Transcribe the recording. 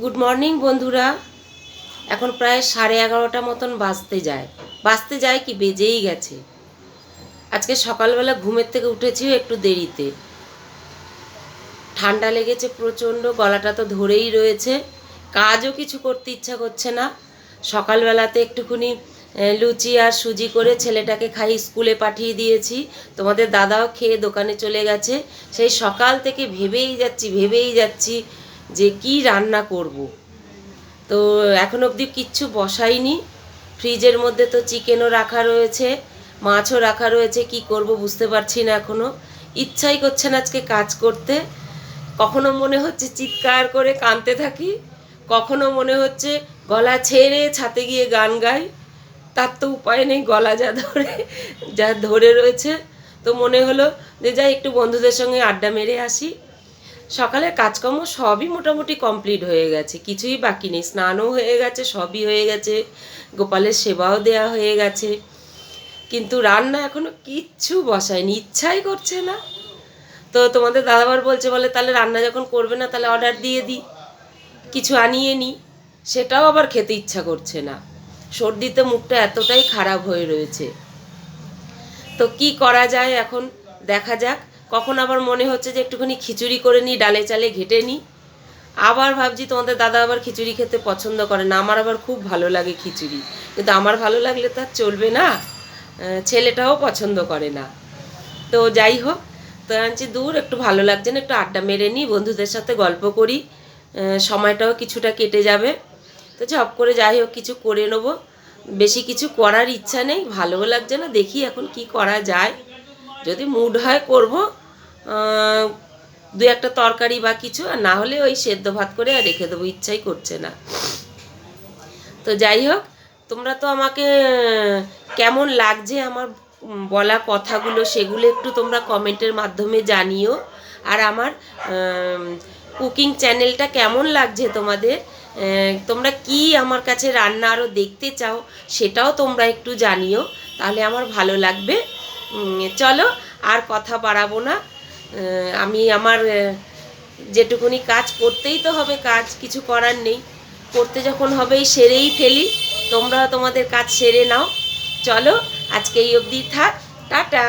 Good morning বন্ধুরা। এখন প্রায় সাড়ে এগারোটা মতন বাজতে যায়। বাজতে যায় কি বেজেই গেছে। আজকে সকালবেলা ঘুমের থেকে উঠেছিও একটু দেরিতে। ঠান্ডা লেগেছে প্রচণ্ড, গলাটা তো ধরেই রয়েছে। কাজও কিছু করতে ইচ্ছা করছে না। সকালবেলাতে একটুখানি লুচি আর সুজি করে ছেলেটাকে খাই, স্কুলে পাঠিয়ে দিয়েছি। তোমাদের দাদাও খেয়ে দোকানে চলে গেছে। সেই সকাল থেকে ভেবেই যাচ্ছি ভেবেই যাচ্ছি যে কি রান্না করব। তো এখন অবধি কিচ্ছু বসাইনি। ফ্রিজের মধ্যে তো চিকেনও রাখা রয়েছে, মাছও রাখা রয়েছে, কি করব বুঝতে পারছি না এখনও ইচ্ছাই করছে না আজকে কাজ করতে। কখনো মনে হচ্ছে চিৎকার করে কাঁদতে থাকি, কখনো মনে হচ্ছে গলা ছেড়ে ছাতে গিয়ে গান গাই। তার তো উপায় নেই গলা যা ধরে যা ধরে রয়েছে। তো মনে হলো যে যাই, একটু বন্ধুদের সঙ্গে আড্ডা মেরে আসি। সকালে কাজকর্ম সবই মোটামুটি কমপ্লিট হয়ে গেছে। কিছুই বাকি নেই। স্নানও হয়ে গেছে, সবই হয়ে গেছে। গোপালের সেবাও দেয়া হয়ে গেছে। কিন্তু রান্না এখনও কিচ্ছু বসায়নি। ইচ্ছাই করছে না। তো তোমাদের দাদাবার বলছে, বলে তাহলে রান্না যখন করবে না, তাহলে অর্ডার দিয়ে দিই। কিছু আনিয়ে নিই সেটাও আবার খেতে ইচ্ছা করছে না। সর্দিতে মুখটা এতটাই খারাপ হয়ে রয়েছে। তো কি করা যায় এখন? দেখা যাক। কখন আবার মনে হচ্ছে যে একটুখানি খিচুড়ি করে নিই, ডালে চালে ঘেটে নিই। আবার ভাবছি তোমাদের দাদা আবার খিচুড়ি খেতে পছন্দ করে না, আমার আবার খুব ভালো লাগে খিচুড়ি। কিন্তু আমার ভালো লাগলে তো আর চলবে না ছেলেটাও পছন্দ করে না। তো যাই হোক, তো আনছি দূর, একটু ভালো লাগছে না, একটু আড্ডা মেরে নিই, বন্ধুদের সাথে গল্প করি সময়টাও কিছুটা কেটে যাবে। তো ঝপ করে যাই হোক, কিছু করে নেব। বেশি কিছু করার ইচ্ছা নেই, ভালোও লাগছে না, দেখি এখন কি করা যায়। যদি মুড হয় করব দু একটা তরকারি বা কিছু, আর না হলে ওই সেদ্ধ ভাত করে আর রেখে দেবো, ইচ্ছাই করছে না। তো যাই হোক, তোমরা তো আমাকে কেমন লাগছে আমার বলা কথাগুলো সেগুলো একটু তোমরা কমেন্টের মাধ্যমে জানিও। আর আমার কুকিং চ্যানেলটা কেমন লাগছে তোমাদের? তোমরা কি আমার কাছে রান্না আরও দেখতে চাও সেটাও তোমরা একটু জানিও, তাহলে আমার ভালো লাগবে। চলো, আর কথা বাড়াবো না। আমি আমার যেটুকুনি কাজ করতেই তো হবে কাজ, কিছু করার নেই। করতে যখন হবেই সেরেই ফেলি। তোমরা তোমাদের কাজ সেরে নাও। চলো, আজকে এই অবধি থাক। টাটা!